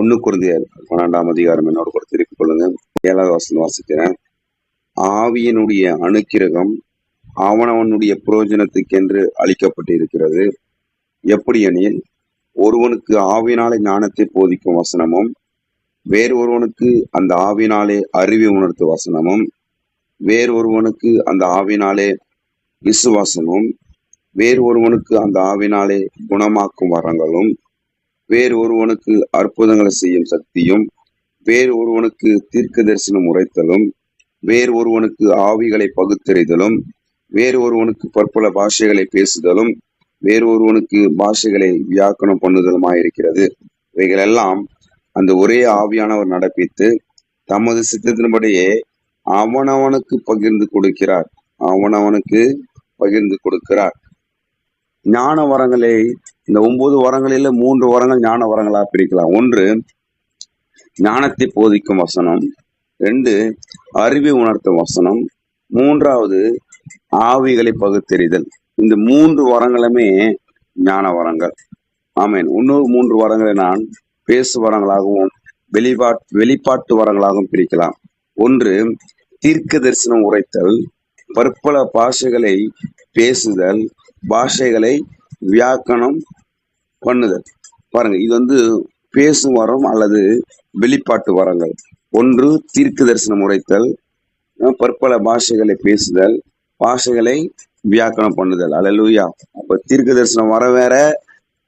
ஒன்று குருந்தியர் பன்னெண்டாம் அதிகாரம் என்னோட கூட திருப்பிக் கொள்ளுங்க. ஏழாவது வசனம் வாசிக்கிறேன். ஆவியினுடைய அணுக்கிரகம் அவனவனுடைய புரோஜனத்துக்கென்று அளிக்கப்பட்டு இருக்கிறது எப்படியெனில் ஒருவனுக்கு ஆவினாலே ஞானத்தை போதிக்கும் வசனமும் வேறு ஒருவனுக்கு அந்த ஆவினாலே அறிவை உணர்த்தும் வசனமும் வேறு ஒருவனுக்கு அந்த ஆவினாலே விசுவாசமும் வேறு ஒருவனுக்கு அந்த ஆவினாலே குணமாக்கும் வரங்களும் வேறு ஒருவனுக்கு அற்புதங்களை செய்யும் சக்தியும் வேறு ஒருவனுக்கு தீர்க்க தரிசனம் உரைத்தலும் வேறு ஒருவனுக்கு ஆவிகளை பகுத்தறிதலும் வேறு ஒருவனுக்கு பற்பல பாஷைகளை பேசுதலும் வேறு ஒருவனுக்கு பாஷைகளை வியாக்கணம் பண்ணுதலுமாயிருக்கிறது. இவைகளெல்லாம் அந்த ஒரே ஆவியானவர் நடப்பித்து தமது சித்தத்தின்படியே அவனவனுக்கு பகிர்ந்து கொடுக்கிறார். அவனவனுக்கு பகிர்ந்து கொடுக்கிறார். ஞான வரங்களை இந்த ஒன்பது வரங்களில மூன்று வரங்கள் ஞான வரங்களா பிரிக்கலாம். ஒன்று ஞானத்தை போதிக்கும் வசனம். ரெண்டு அறிவை உணர்த்தும் வசனம். மூன்றாவது ஆவிகளை பகுத்தெறிதல். இந்த மூன்று வரங்களுமே ஞான வரங்கள். ஆமேன். இன்னொரு மூன்று வரங்களை நான் பேசு வரங்களாகவும் வெளிப்பாட் வெளிப்பாட்டு வரங்களாகவும் பிரிக்கலாம். ஒன்று தீர்க்க தரிசனம் உரைத்தல் பற்பல பாஷைகளை பேசுதல் பாஷைகளை வியாக்கணம் பண்ணுதல் பாருங்க இது வந்து பேசும் வரம் அல்லது வெளிப்பாட்டு வரங்கள். ஒன்று தீர்க்க தரிசனம் உரைத்தல் பற்பல பாஷைகளை பேசுதல் பாஷைகளை வியாக்கணம் பண்ணுதல். அல்லேலூயா. அப்ப தீர்க்க தரிசனம் வர வேற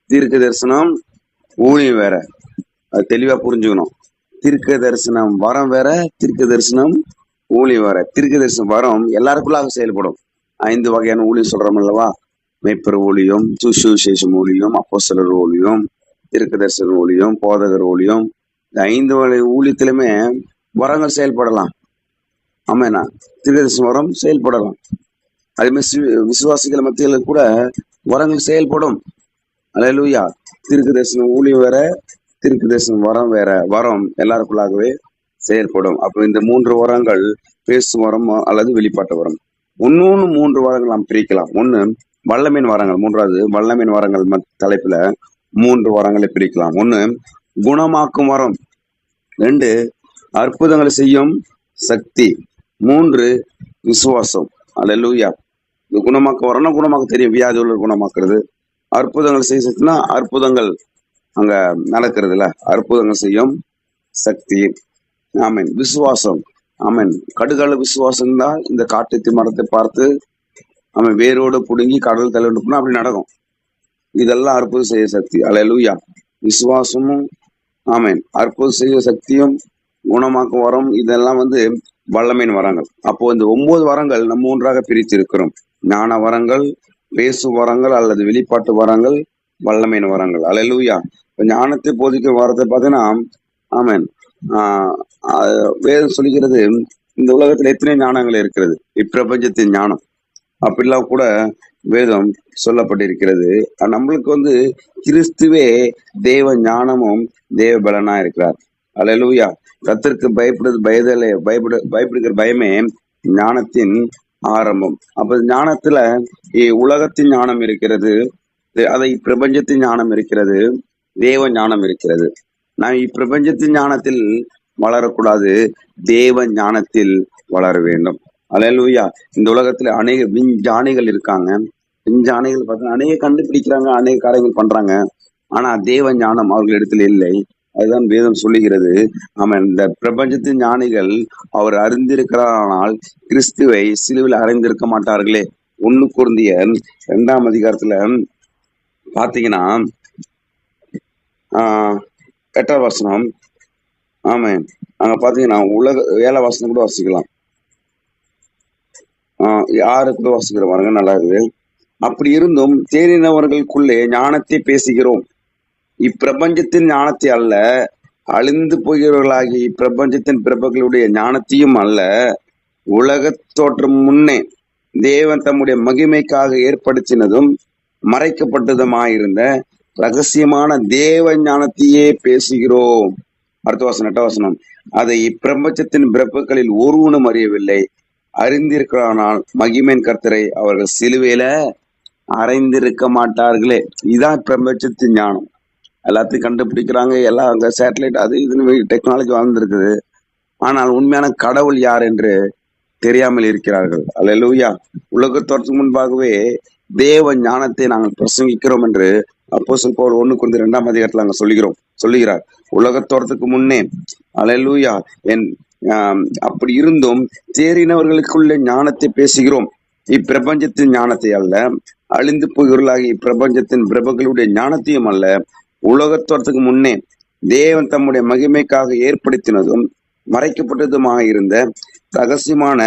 தீர்க்க தரிசனம் ஊழியம் வேற. அது தெளிவா புரிஞ்சுக்கணும். தீர்க்க தரிசனம் வரம் வேற தீர்க்க தரிசனம் ஊழியம் வேற. தீர்க்க தரிசனம் வரம் எல்லாருக்குள்ளாக செயல்படும். ஐந்து வகையான ஊழியம் சொல்றோம் அல்லவா? மெய்ப்பர் ஊழியம் சுசுவிசேஷம் ஊழியம் அப்போசலர் ஊழியம் தீர்க்க ஊழியம் போதகர் ஊழியம். இந்த ஐந்து வகை ஊழியத்திலுமே வரங்கள் செயல்படலாம். ஆமாண்ணா தீர்க்கதரிசன வரம் செயல்படலாம். அதே மாதிரி விசுவாசிகள் மத்தியில் கூட வரங்கள் செயல்படும். அலையலூயா திருக்கு தரிசனம் ஊழியம் வேற திருக்கு தரிசனம் வரம் வேற வரம் எல்லாருக்குள்ளாகவே செயல்படும். அப்போ இந்த மூன்று வரங்கள் பேசும் வரம் அல்லது வெளிப்பாட்டு வரம். இன்னொன்னு மூன்று வரங்கள் நாம் பிரிக்கலாம். ஒன்று வல்லமின் வரங்கள் மூன்றாவது வல்லமின் வரங்கள் தலைப்புல மூன்று வரங்களை பிரிக்கலாம். ஒன்று குணமாக்கும் வரம். ரெண்டு அற்புதங்களை செய்யும் சக்தி. மூன்று விசுவாசம். அல்லேலூயா. இது குணமாக்க வரணும் குணமாக்க தெரியும். வியாதி உள்ள குணமாக்குறது. அற்புதங்கள் செய்ய சக்தினா அற்புதங்கள் அங்க நடக்கிறதுல. அற்புதங்கள் செய்யும் சக்தி. ஆமீன். விசுவாசம். ஆமீன். கடுகால விசுவாசம் தான் இந்த காட்டுத்தி மரத்தை பார்த்து அவன் வேரோடு பிடுங்கி கடல் தலைவண்டு அப்படி நடக்கும். இதெல்லாம் அற்புதம் செய்ய சக்தி. அலையலூயா விசுவாசமும் ஆமேன். அற்புதம் செய்ய சக்தியும் குணமாக்கும் வரம் இதெல்லாம் வந்து வல்லமையின் வரங்கள். அப்போ இந்த ஒன்பது வரங்கள் நம்ம மூன்றாக பிரித்து இருக்கிறோம் ஞான வரங்கள் பேசு வரங்கள் அல்லது வெளிப்பாட்டு வரங்கள் வல்லமையின் வரங்கள். அலையலூயா இப்போ ஞானத்தை போதிக்கும் வரத்தை பார்த்தீங்கன்னா ஆமேன். ஆஹ் ஆஹ் வேதம் சொல்லுகிறது இந்த உலகத்துல எத்தனை ஞானங்கள் இருக்கிறது? இப்பிரபஞ்சத்தின் ஞானம். அப்படிலாம் கூட வேதம் சொல்லப்பட்டிருக்கிறது. நம்மளுக்கு வந்து கிறிஸ்துவே தேவ ஞானமும் தேவ பலனா இருக்கிறார். அல்லேலூயா. கத்திற்கு பயப்படுறது பயதலே பயப்பட பயப்படுகிற பயமே ஞானத்தின் ஆரம்பம். அப்ப ஞானத்துல இ- உலகத்தின் ஞானம் இருக்கிறது அதை பிரபஞ்சத்தின் ஞானம் இருக்கிறது தேவ ஞானம் இருக்கிறது. நாம் இப்பிரபஞ்சத்தின் ஞானத்தில் வளரக்கூடாது தேவ ஞானத்தில் வளர வேண்டும். அலையலூயா. இந்த உலகத்துல அநேக விஞ்ஞானிகள் இருக்காங்க. விஞ்ஞானிகள் பார்த்தீங்கன்னா அநேக கண்டுபிடிக்கிறாங்க அநேக காரியங்கள் பண்றாங்க. ஆனா தேவ ஞானம் அவர்கள் இடத்துல இல்லை. அதுதான் வேதம் சொல்லுகிறது. ஆமாம் இந்த பிரபஞ்சத்தின் ஞானிகள் அவர் அறிந்திருக்கிறானால் கிறிஸ்துவை சிலுவில் அறிந்திருக்க மாட்டார்களே. ஒண்ணு குருந்திய இரண்டாம் அதிகாரத்துல பாத்தீங்கன்னா ஆஹ் எட்டாம் வசனம். ஆமாம் அங்க பாத்தீங்கன்னா உலக ஏழை வசனம் கூட வாசிக்கலாம். ஆஹ் ஆறு வாசிக்கிற பாருங்க நல்லா இருக்குது. அப்படி இருந்தும் தேறினவர்களுக்குள்ளே ஞானத்தை பேசுகிறோம். இப்பிரபஞ்சத்தின் ஞானத்தை அல்ல அழிந்து போகிறவர்களாகி இப்பிரபஞ்சத்தின் பிறப்புகளுடைய ஞானத்தையும் அல்ல உலகத் தோற்றம் முன்னே தேவன் தம்முடைய மகிமைக்காக ஏற்படுத்தினதும் மறைக்கப்பட்டதுமாயிருந்த ரகசியமான தேவ ஞானத்தையே பேசுகிறோம். அடுத்த வசனம் எட்ட வசனம். அதை இப்பிரபஞ்சத்தின் பிரபுக்களில் ஒருவனும் அறியவில்லை. அறிந்திருக்கிறானால் மகிமையின் கர்த்தரை அவர்கள் சிலுவையில அறைந்திருக்க மாட்டார்களே. இதான் பிரபஞ்சத்தின் ஞானம். எல்லாத்தையும் கண்டுபிடிக்கிறாங்க. எல்லாம் அங்க சேட்டலைட் அது இதுன்னு டெக்னாலஜி வளர்ந்துருக்குது ஆனால் உண்மையான கடவுள் யார் என்று தெரியாமல் இருக்கிறார்கள். அல்லேலூயா உலகத்தோற்றத்துக்கு முன்பாகவே தேவ ஞானத்தை நாங்கள் பிரசங்கிக்கிறோம் என்று அப்போஸ்தலன் போல் ஒண்ணு குறிந்து இரண்டாம் அதிகாரத்தில் நாங்கள் சொல்லுகிறோம். சொல்லுகிறார். உலகத்தோற்றத்துக்கு முன்னே அலையலூயா என் அப்படி இருந்தும் தேறினவர்களுக்குள்ள ஞானத்தை பேசுகிறோம். இப்பிரபஞ்சத்தின் ஞானத்தை அல்ல அழிந்து போகிறவர்களாகிய இப்பிரபஞ்சத்தின் பிரபங்களுடைய ஞானத்தையும் அல்ல உலகத்தோட்டத்துக்கு முன்னே தேவன் தம்முடைய மகிமைக்காக ஏற்படுத்தினதும் மறைக்கப்பட்டதுமாக இருந்த ரகசியமான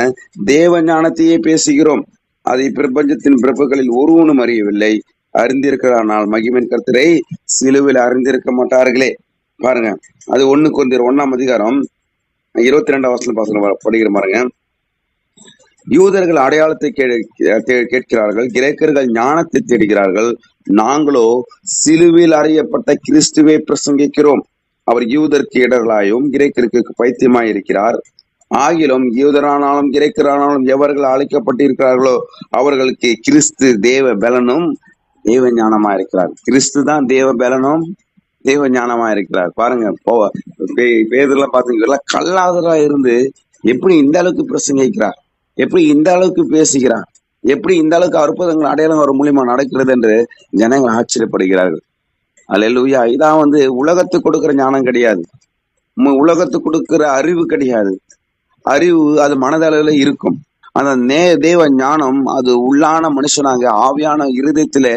தேவ ஞானத்தையே பேசுகிறோம். அதை பிரபஞ்சத்தின் பிரபுகளில் ஒருவனும் அறியவில்லை. அறிந்திருக்கிறானால் மகிமின் கருத்தரை சிலுவில் அறிந்திருக்க மாட்டார்களே. பாருங்க அது ஒண்ணு கொஞ்சம் ஒன்னாம் அதிகாரம் இருபத்தி ரெண்டாம் வருஷம் பாசன படிக்கிற பாருங்க. யூதர்கள் அடையாளத்தை கேட்கிறார்கள் கிரேக்கர்கள் ஞானத்தை தேடுகிறார்கள். நாங்களோ சிலுவில் அறியப்பட்ட கிறிஸ்துவை பிரசங்கிக்கிறோம். அவர் யூதருக்கு இடர்களாயும் கிரேக்கருக்கு பைத்தியமாய் இருக்கிறார். ஆகிலும் யூதரானாலும் கிரேக்கரானாலும் எவர்கள் அழைக்கப்பட்டிருக்கிறார்களோ அவர்களுக்கு கிறிஸ்து தேவ பலனும் தேவ ஞானமா இருக்கிறார். கிறிஸ்து தான் தேவ பலனும் தேவ ஞானமா இருக்கிறார். பாருங்க போ பேதெல்லாம் பாத்தீங்கன்னா கல்லாதரா இருந்து எப்படி இந்த அளவுக்கு பிரசங்கிக்கிறார்? எப்படி இந்த அளவுக்கு பேசுகிறார்? எப்படி இந்த அளவுக்கு அற்புதங்கள் அடையாளம் ஒரு மூலியமா நடக்கிறது என்று ஜனங்கள் ஆச்சரியப்படுகிறார்கள். அல்லேலூயா இதான் வந்து உலகத்துக்கு கொடுக்கிற ஞானம் கிடையாது. உலகத்துக்கு கொடுக்கிற அறிவு கிடையாது. அறிவு அது மனதளவுல இருக்கும். அந்த நே தேவ ஞானம் அது உள்ளான மனுஷனாக ஆவியான இருதயத்திலே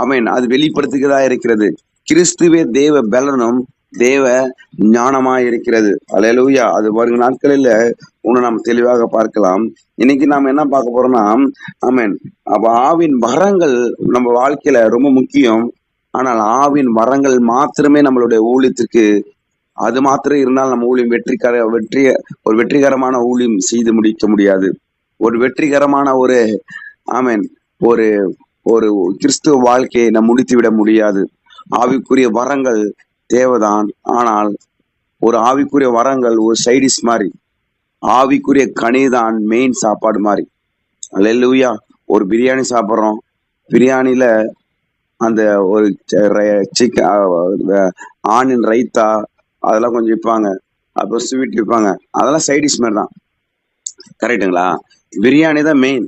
அவன் அது வெளிப்படுத்துகிறதா இருக்கிறது. கிறிஸ்துவே தேவ பலனும் தேவ ஞானமா இருக்கிறது அலையலூயா அது வரும் நாட்களில் ஒன்று நாம் தெளிவாக பார்க்கலாம். இன்னைக்கு நாம் என்ன பார்க்க போறோம்னா ஆமீன். அப்போ ஆவின் வரங்கள் நம்ம வாழ்க்கையில ரொம்ப முக்கியம். ஆனால் ஆவின் வரங்கள் மாத்திரமே நம்மளுடைய ஊழியத்திற்கு அது மாத்திரம் இருந்தால் நம்ம ஊழியம் வெற்றிகர வெற்றிய ஒரு வெற்றிகரமான ஊழியம் செய்து முடிக்க முடியாது. ஒரு வெற்றிகரமான ஒரு ஆமீன் ஒரு ஒரு கிறிஸ்துவ வாழ்க்கையை நாம் முடித்து விட முடியாது. ஆவிக்குரிய வரங்கள் தேவைதான். ஆனால் ஒரு ஆவிக்குரிய வரங்கள் ஒரு சைடிஸ் மாதிரி ஆவிக்குரிய கனி தான் மெயின் சாப்பாடு மாதிரி. அல்லேலூயா ஒரு பிரியாணி சாப்பிட்றோம். பிரியாணியில் அந்த ஒரு சிக்கன் ஆனின் ரைத்தா அதெல்லாம் கொஞ்சம் விற்பாங்க அப்புறம் ஸ்வீட் விற்பாங்க அதெல்லாம் சைடிஷ் மாதிரி தான். கரெக்டுங்களா பிரியாணி தான் மெயின்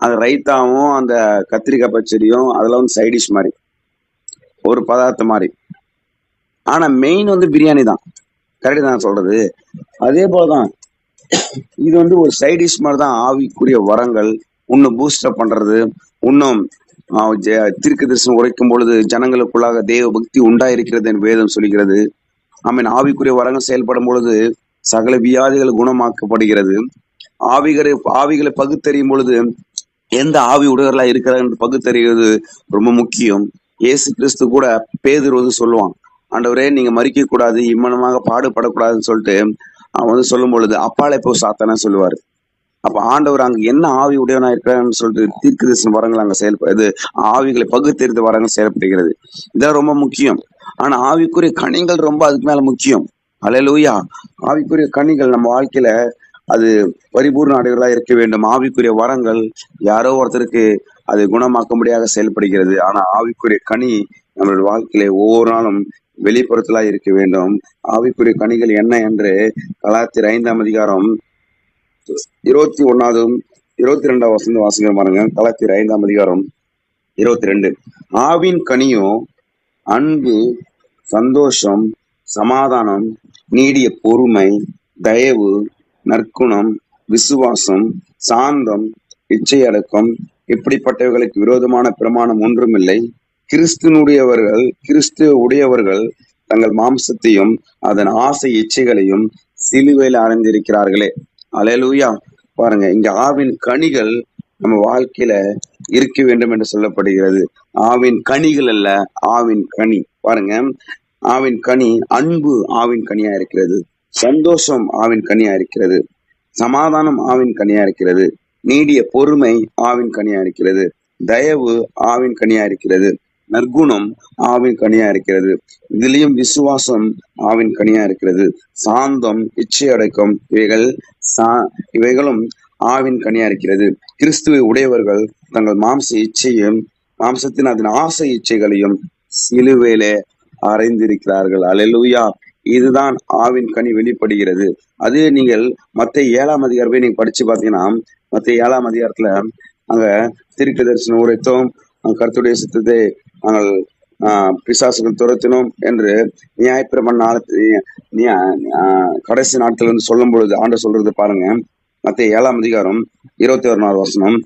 அந்த ரைத்தாவும் அந்த கத்திரிக்காய் பச்சடியும் அதெல்லாம் வந்து சைடிஷ் மாதிரி. ஒரு பதார்த்தம் மாதிரி. ஆனா மெயின் வந்து பிரியாணி தான். கரெக்டு தான் சொல்றது? அதே போலதான் இது வந்து ஒரு சைடிஷ் மாதிரி தான் ஆவிக்குரிய வரங்கள் இன்னும் பூஸ்டப் பண்றது இன்னும் திருக்கு தரிசனம் உரைக்கும் பொழுது ஜனங்களுக்குள்ளாக தேவ பக்தி உண்டாயிருக்கிறது என்று வேதம் சொல்கிறது. ஆமீன் ஆவிக்குரிய வரங்கள் செயல்படும் பொழுது சகல வியாதிகள் குணமாக்கப்படுகிறது. ஆவிகளை ஆவிகளை பகுத்தறியும் பொழுது எந்த ஆவி உடையவர்களா இருக்கிறார் என்று பகுத்தறிவது ரொம்ப முக்கியம். இயேசு கிறிஸ்து கூட பேதுரு வந்து சொல்லுவான் ஆண்டவரே நீங்க மறிக்க கூடாது இம்மனமாக பாடுபடக்கூடாதுன்னு சொல்லிட்டு அவன் வந்து சொல்லும் பொழுது அப்பாலே போ சாத்தானே சொல்லுவாரு. அப்ப ஆண்டவர் அங்க என்ன ஆவி உடையவனா இருக்கிறான்னு சொல்லிட்டு தீர்க்கதரிசன வரங்கள் அங்க செயல்ப இது ஆவிகளை பகுத்தறிந்த வரங்கள் செயல்படுகிறது. இதான் ரொம்ப முக்கியம். ஆனா ஆவிக்குரிய கனிகள் ரொம்ப அதுக்கு மேல முக்கியம். அலையலூயா ஆவிக்குரிய கனிகள் நம்ம வாழ்க்கையில அது பரிபூர்ண அடைகளா இருக்க வேண்டும். ஆவிக்குரிய வரங்கள் யாரோ ஒருத்தருக்கு அது குணமாக்கும்படியாக செயல்படுகிறது. ஆனா ஆவிக்குரிய கனி நம்மளுடைய வாழ்க்கையில ஒவ்வொரு நாளும் வெளிப்புறத்திலா இருக்க வேண்டும். ஆவிக்குரிய கனிகள் என்ன என்று கலாத்திர ஐந்தாம் அதிகாரம் இருபத்தி ஒன்னாவதும் இருபத்தி ரெண்டாம் வசந்த வாசகம் பாருங்க. கலாத்திர ஐந்தாம் அதிகாரம் இருபத்தி ரெண்டு. ஆவின் கனியோ அன்பு சந்தோஷம் சமாதானம் நீடிய பொறுமை தயவு நற்குணம் விசுவாசம் சாந்தம் இச்சையடக்கம் இப்படிப்பட்டவர்களுக்கு விரோதமான பிரமாணம் ஒன்றும் இல்லை. கிறிஸ்துனுடையவர்கள் கிறிஸ்து உடையவர்கள் தங்கள் மாம்சத்தையும் அதன் ஆசை இச்சைகளையும் சிலுவையில் அடைந்திருக்கிறார்களே அலையலூயா. பாருங்க இங்க ஆவின் கனிகள் நம்ம வாழ்க்கையில இருக்க வேண்டும் என்று சொல்லப்படுகிறது. ஆவின் கனிகள் அல்ல ஆவின் கனி. பாருங்க ஆவின் கனி அன்பு ஆவின் கனியா இருக்கிறது. சந்தோஷம் ஆவின் கனியா இருக்கிறது. சமாதானம் ஆவின் கனியா இருக்கிறது. நீடிய பொறுமை ஆவின் கனியா இருக்கிறது. தயவு ஆவின் கனியா இருக்கிறது. நற்குணம் ஆவின் கனியா இருக்கிறது. இதுலயும் விசுவாசம் ஆவின் கனியா இருக்கிறது. சாந்தம் இச்சையடக்கம் இவைகள் சா இவைகளும் ஆவின் கனியா இருக்கிறது. கிறிஸ்துவை உடையவர்கள் தங்கள் மாம்ச இச்சையும் மாம்சத்தின் அதன் ஆசை இச்சைகளையும் சிலுவையிலே அறிந்திருக்கிறார்கள். அலெலுயா இதுதான் ஆவின் கனி வெளிப்படுகிறது. அது நீங்கள் மற்ற ஏழாம் அதிகாரமே நீங்க படிச்சு பாத்தீங்கன்னா மற்ற ஏழாம் அதிகாரத்துல அங்க திருக்கு தரிசனம் உரைத்தோம். கருத்துடைய சித்தத்தை நாங்கள் பிசாசுகள் துரத்தினோம் என்று நியாயப்பிரமன் நாளத்து நியா- கடைசி நாட்கள் வந்து சொல்லும் பொழுது ஆண்டு சொல்றது பாருங்க. மற்ற ஏழாம் அதிகாரம் இருபத்தி ஒரு நாள் வசனம்.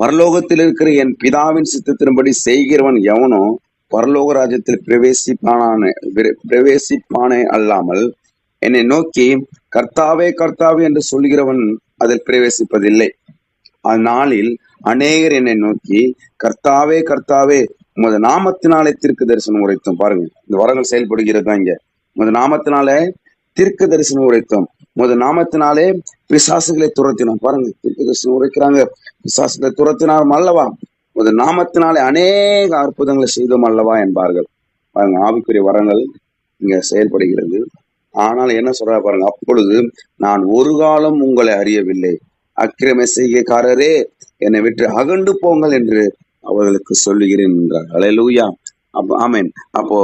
பரலோகத்தில் இருக்கிற என் பிதாவின் சித்தத்தின்படி செய்கிறவன் எவனோ பரலோக ராஜ்யத்தில் பிரவேசிப்பானே பிரவேசிப்பானே அல்லாமல் என்னை நோக்கி கர்த்தாவே கர்த்தாவே என்று சொல்கிறவன் அதில் பிரவேசிப்பதில்லை. அந்நாளில் அநேகர் என்னை நோக்கி கர்த்தாவே கர்த்தாவே உமது நாமத்தினாலே தீர்க்க தரிசனம் உரைத்தோம். பாருங்க இந்த வரங்கள் செயல்படுகிறது தான் இங்க. உமது நாமத்தினாலே தீர்க்க தரிசனம் உரைத்தோம். உமது நாமத்தினாலே பிசாசுகளை துரத்தினோம். பாருங்க தீர்க்க தரிசனம் உரைக்கிறாங்க. பிசாசுகளை துரத்தினாரும் அல்லவா? உமது நாமத்தினாலே அநேக அற்புதங்களை செய்தோம் அல்லவா என்பார்கள். பாருங்க ஆவிக்குரிய வரங்கள் இங்க செயல்படுகிறது. ஆனால் என்ன சொல்ற பாருங்க அப்பொழுது நான் ஒரு காலம் உங்களை அறியவில்லை. அக்கிரம செய்கைக்காரரே என்னை விட்டு அகண்டு போங்கள் என்று அவர்களுக்கு சொல்லுகிறேன் என்றார். அலையலூயா அப்போ ஆமீன். அப்போ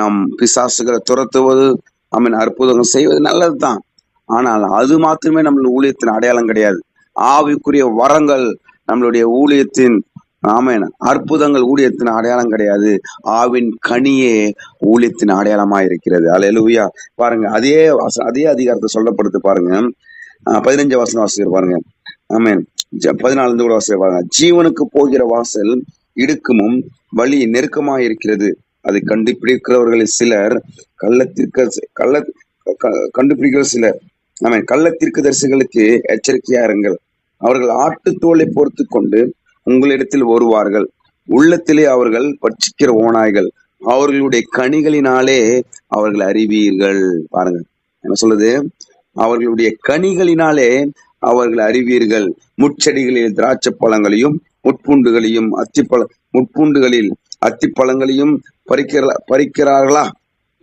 நம் பிசாசுகளை துரத்துவது ஆமீன் அற்புதங்கள் செய்வது நல்லதுதான். ஆனால் அது மாத்திரமே நம்மளுடைய ஊழியத்தின் அடையாளம் கிடையாது. ஆவிக்குரிய வரங்கள் நம்மளுடைய ஊழியத்தின் ஆமென். அற்புதங்கள் ஊழியத்தின் அடையாளம் கிடையாது. ஆவின் கனியே ஊழியத்தின் அடையாளமா இருக்கிறது அலையலூயா பாருங்க அதே அதே அதிகாரத்தை சொல்லப்படுத்து பாருங்க. பதினஞ்சு வசனம் வாசிக்கிற பாருங்க. ஆமேன். ஜ- பதினாலு கூட வாசிக்கிற பாருங்க. ஜீவனுக்கு போகிற வாசல் இடுக்கமும் வழி நெருக்கமா இருக்கிறது அதை கண்டுபிடிக்கிறவர்களில் சிலர் கள்ளத்திற்கு கள்ள க- கண்டுபிடிக்கிற சிலர் ஆமென் கள்ளத்திற்கு தரிசிகளுக்கு எச்சரிக்கையா இருங்கள். அவர்கள் ஆட்டுத்தோலை பொறுத்து கொண்டு உங்களிடத்தில் வருவார்கள். உள்ளத்திலே அவர்கள் பட்சிக்கிற ஓநாய்கள். அவர்களுடைய கனிகளினாலே அவர்கள் அறிவீர்கள். பாருங்க என்ன சொல்லுது? அவர்களுடைய கனிகளினாலே அவர்கள் அறிவீர்கள். முட்செடிகளில் திராட்சை பழங்களையும் முட்பூண்டுகளையும் அத்திப்பழ முட்பூண்டுகளில் அத்திப்பழங்களையும் பறிக்கிற பறிக்கிறார்களா?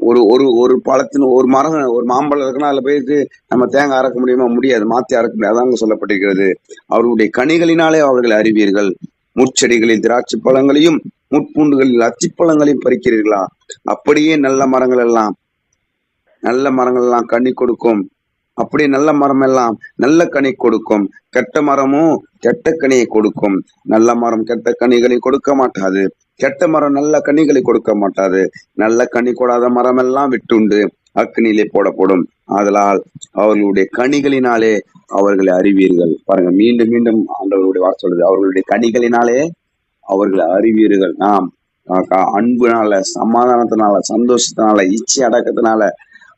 ஒரு ஒரு ஒரு பழத்தின் ஒரு மரம் ஒரு மாம்பழம் இருக்குன்னா அதுல போயிட்டு நம்ம தேங்காய் அறக்க முடியுமா? முடியாது. மாத்தி அறக்க முடியாது. அதான் சொல்லப்பட்டிருக்கிறது. அவர்களுடைய கனிகளினாலே அவர்களை அறிவீர்கள். முச்செடிகளில் திராட்சை பழங்களையும் முட்பூண்டுகளில் அத்திப்பழங்களையும் பறிக்கிறீர்களா? அப்படியே நல்ல மரங்கள் எல்லாம் நல்ல மரங்கள் எல்லாம் கனி கொடுக்கும். அப்படியே நல்ல மரம் எல்லாம் நல்ல கனி கொடுக்கும். கெட்ட மரமும் கெட்ட கனியை கொடுக்கும். நல்ல மரம் கெட்ட கனிகளை கொடுக்க மாட்டாது. கெட்ட மரம் நல்ல கனிகளை கொடுக்க மாட்டாது. நல்ல கனி கொடாத மரம் எல்லாம் விட்டுண்டு அக்னியிலே போடப்படும். ஆதலால் அவர்களுடைய கனிகளினாலே அவர்களை அறிவீர்கள். பாருங்க மீண்டும் மீண்டும் ஆண்டவர்களுடைய வார்த்தை சொல்லுது. அவர்களுடைய கனிகளினாலே அவர்களை அறிவீர்கள். நாம் அன்புனால சமாதானத்தினால சந்தோஷத்தினால இச்சை அடக்கத்தினால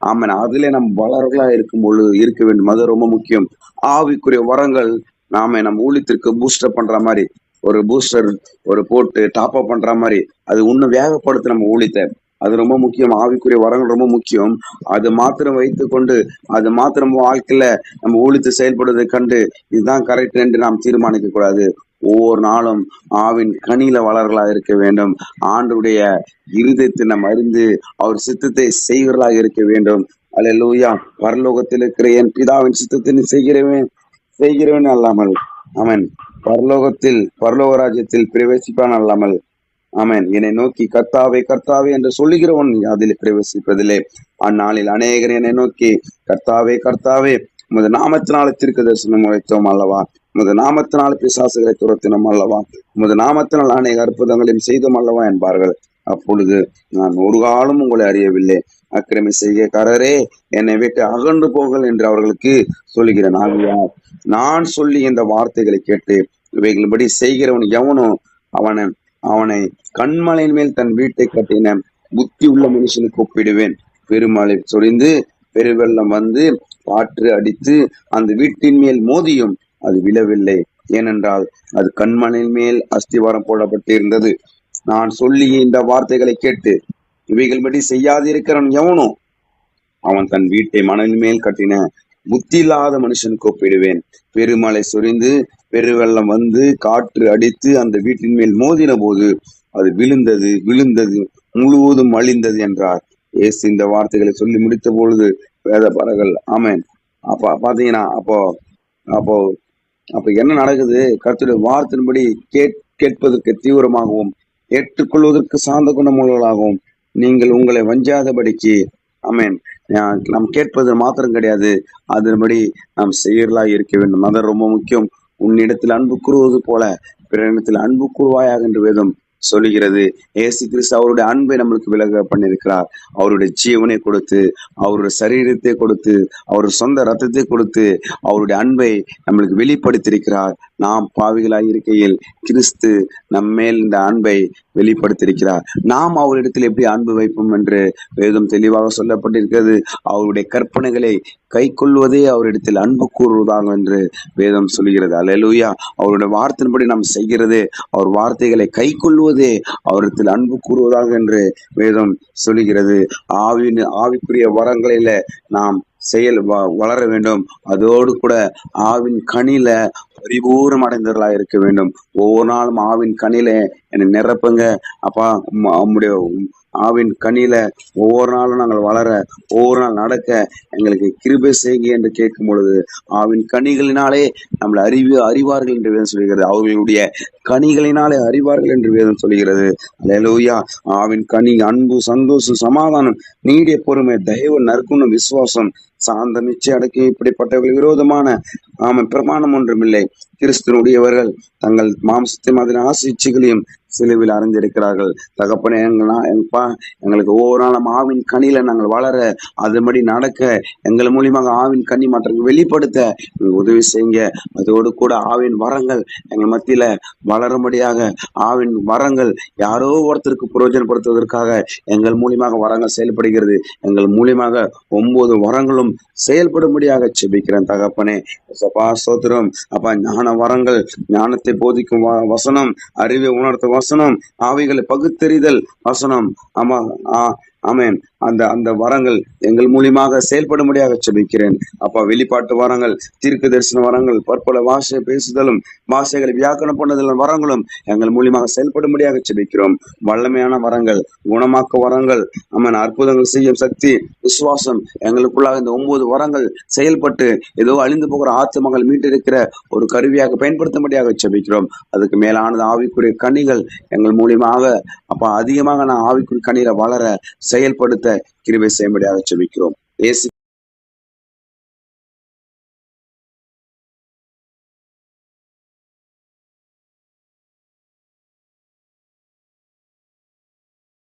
ஆமன். அதிலே நம் வளர்களா இருக்கும் பொழுது இருக்க வேண்டும். அது ரொம்ப முக்கியம். ஆவிக்குரிய வரங்கள் நாம நம்ம ஊழியத்திற்கு பூஸ்டர் பண்ற மாதிரி ஒரு பூஸ்டர் ஒரு போட்டு டாப் அப் பண்ற மாதிரி அது இன்னும் வேகப்படுத்து நம்ம ஊழித்தை. அது ரொம்ப முக்கியம். ஆவிக்குரிய வரங்கள் ரொம்ப முக்கியம். அது மாத்திரம் வைத்து கொண்டு அது மாத்திரம் வாழ்க்கையில நம்ம ஊழித்து செயல்படுவதை கண்டு இதுதான் கரெக்ட் என்று நாம் தீர்மானிக்க கூடாது. ஒவ்வொரு நாளும் ஆவின் கனியில வளர்களாக இருக்க வேண்டும். ஆண்டுடைய இருதயத்தை நாம் அறிந்து அவர் சித்தத்தை செய்கிறவர்களாக இருக்க வேண்டும். அல்லேலூயா பரலோகத்தில் இருக்கிற என் பிதாவின் சித்தத்தை செய்கிறவன் செய்கிறவன் அல்லாமல். அவன் பரலோகத்தில் பரலோக ராஜ்யத்தில் பிரவேசிப்பான் அல்லாமல் ஆமேன். என்னை நோக்கி கர்த்தாவே கர்த்தாவே என்று சொல்லுகிறவன் அதில் பிரவேசிப்பதில்லை. அந்நாளில் அநேகர் என்னை நோக்கி கர்த்தாவே கர்த்தாவே முத நாமத்தினால தீர்க்க தரிசனம் உரைத்தோம் அல்லவா? முத நாமத்தினால் பிசாசுகளை துரத்தினோம் அல்லவா? முத நாமத்தினால் அநேக அற்புதங்களையும் செய்தோம் அல்லவா? என்பார்கள். அப்பொழுது நான் ஒரு காலம் உங்களை அறியவில்லை. அக்கிரமி செய்கைக்காரரே என்னை விட்டு அகன்று போகல் என்று அவர்களுக்கு சொல்லுகிறேன். ஆகையால் நான் சொல்லி இந்த வார்த்தைகளை கேட்டு இவைகளின்படி செய்கிறவன் எவனோ அவனை அவனை கண்மலையின் மேல் தன் வீட்டை கட்டின புத்தி உள்ள மனுஷனுக்கு ஒப்பிடுவேன். பெருமழை சொரிந்து பெருவெள்ளம் வந்து காற்று அடித்து அந்த வீட்டின் மேல் மோதியும் அது விழவில்லை. ஏனென்றால் அது கண்மலையின் மேல் அஸ்திவாரம் போடப்பட்டிருந்தது. நான் சொல்லிய இந்த வார்த்தைகளை கேட்டு இவைகள்படி செய்யாதிருக்கிறவன் எவனோ? அவன் தன் வீட்டை மணலின் மேல் கட்டின புத்தி இல்லாத மனுஷனுக்கு ஒப்பிடுவேன் பெருமழை சொரிந்து பெருவெள்ளம் வந்து காற்று அடித்து அந்த வீட்டின் மேல் மோதின போது அது விழுந்தது விழுந்தது முழுவதும் அழிந்தது என்றார். ஏசு இந்த வார்த்தைகளை சொல்லி முடித்த பொழுது வேத பரகள் ஆமேன். அப்ப பாத்தீங்கன்னா அப்போ அப்போ அப்ப என்ன நடக்குது? கருத்துடைய வார்த்தையின்படி கேட் கேட்பதற்கு தீவிரமாகவும் ஏற்றுக்கொள்வதற்கு சார்ந்த குணமுள்ளவர்களாகவும் நீங்கள் உங்களை வஞ்சாதபடிக்கு அமேன் நாம் கேட்பது மாத்திரம் கிடையாது. அதன்படி நாம் செயலாக இருக்க வேண்டும். அதான் ரொம்ப முக்கியம். உன்னிடத்தில் அன்பு கூறுவது போல பிறனிடத்தில் அன்பு கூறுவாயாக என்று வேதம் சொல்லுகிறது. ஏசு கிறிஸ்து அவருடைய அன்பை நம்மளுக்கு விலக பண்ணியிருக்கிறார். அவருடைய ஜீவனை கொடுத்து அவருடைய சரீரத்தை கொடுத்து அவருடைய சொந்த ரத்தத்தை கொடுத்து அவருடைய அன்பை நம்மளுக்கு வெளிப்படுத்தியிருக்கிறார். நாம் பாவிகளாய் இருக்கையில் கிறிஸ்து நம்மேல் இந்த அன்பை வெளிப்படுத்தியிருக்கிறார். நாம் அவரிடத்தில் எப்படி அன்பு வைப்போம் என்று வேதம் தெளிவாக சொல்லப்பட்டிருக்கிறது. அவருடைய கற்பனைகளை கை கொள்வதே அவரிடத்தில் அன்பு கூறுவதாக என்று வேதம் சொல்கிறது. அலலூயா அவருடைய வார்த்தையின்படி நாம் செய்கிறது. அவர் வார்த்தைகளை கை கொள்வதே அவரிடத்தில் அன்பு கூறுவதாக என்று வேதம் சொல்லுகிறது ஆவின் ஆவிக்குரிய வரங்களில நாம் செயல் வ- வளர வேண்டும். அதோடு கூட ஆவின் கனியில பரிபூர்ணம் அடைந்தவர்களா இருக்க வேண்டும். ஒவ்வொரு நாளும் ஆவின் கனில என்னை நிரப்புங்க. அப்பா உம்முடைய ஆவின் கனியில ஒவ்வொரு நாளும் நாங்கள் வளர ஒவ்வொரு நாள் நடக்க எங்களுக்கு கிருபை செய்க என்று கேட்கும் பொழுது ஆவின் கனிகளினாலே நம்மளை அறிவு அறிவார்கள் என்று வேதம் சொல்கிறது அவர்களுடைய கனிகளினாலே அறிவார்கள் என்று வேதம் சொல்கிறது அல்லேலூயா. ஆவின் கனி அன்பு சந்தோஷம் சமாதானம் நீடிய பொறுமை தயவு நற்குணம் விசுவாசம் சாந்த மிச்சை அடக்கி இப்படிப்பட்டவர்கள் விரோதமான ஆமாம் பிரமாணம் ஒன்றுமில்லை. கிறிஸ்தனுடையவர்கள் தங்கள் மாம்சத்தையும் அதன் ஆசை இச்சைகளையும் சிலுவில் அறிந்திருக்கிறார்கள். தகப்பனே எங்களா எங்கப்பா எங்களுக்கு ஒவ்வொரு நாளும் ஆவின் கனியில நாங்கள் வளர அதுபடி நடக்க எங்கள் மூலியமாக ஆவின் கனி மாற்றங்கள் வெளிப்படுத்த உதவி செய்யுங்க. அதோடு கூட ஆவின் வரங்கள் எங்கள் மத்தியில வளரும்படியாக ஆவின் வரங்கள் யாரோ ஒருத்தருக்கு பிரயோஜனப்படுத்துவதற்காக எங்கள் மூலியமாக வரங்கள் செயல்படுகிறது. எங்கள் மூலியமாக ஒன்பது வரங்களும் செயல்படும்படியாக செபிக்கிறேன் தகப்பனே. சபா சோத்திரம் அப்பா ஞான வரங்கள் ஞானத்தை போதிக்கும் வ- வசனம் அறிவை உணர்த்தும் வசனம். ஆவிகளை பகுத்தறிதல் வசனம். ஆமா ஆமேன். அந்த அந்த வரங்கள் எங்கள் மூலியமாக செயல்படும்படியாக செபிக்கிறேன். அப்பா வெளிப்பாட்டு வரங்கள் தீர்க்க தரிசன வரங்கள் பற்பல பாஷை பேசுதலும் பாஷைகளை வியாக்கணம் பண்ணுதலும் வரங்களும் எங்கள் மூலியமாக செயல்படும்படியாக செபிக்கிறோம். வல்லமையான வரங்கள் குணமாக்க வரங்கள் நம்ம அற்புதங்கள் செய்யும் சக்தி விசுவாசம் எங்களுக்குள்ளாக இந்த ஒன்பது வரங்கள் செயல்பட்டு ஏதோ அழிந்து போகிற ஆத்துமகள் மீட்டிருக்கிற ஒரு கருவியாக பயன்படுத்தும்படியாக செபிக்கிறோம். அதுக்கு மேலானது ஆவிக்குரிய கனிகள் எங்கள் மூலியமாக அப்ப அதிகமாக நான் ஆவிக்குரிய கனிகளை வளர செயல்படுத்த கிருபை செய்யும்படியாக செபிக்கிறோம் ஏசு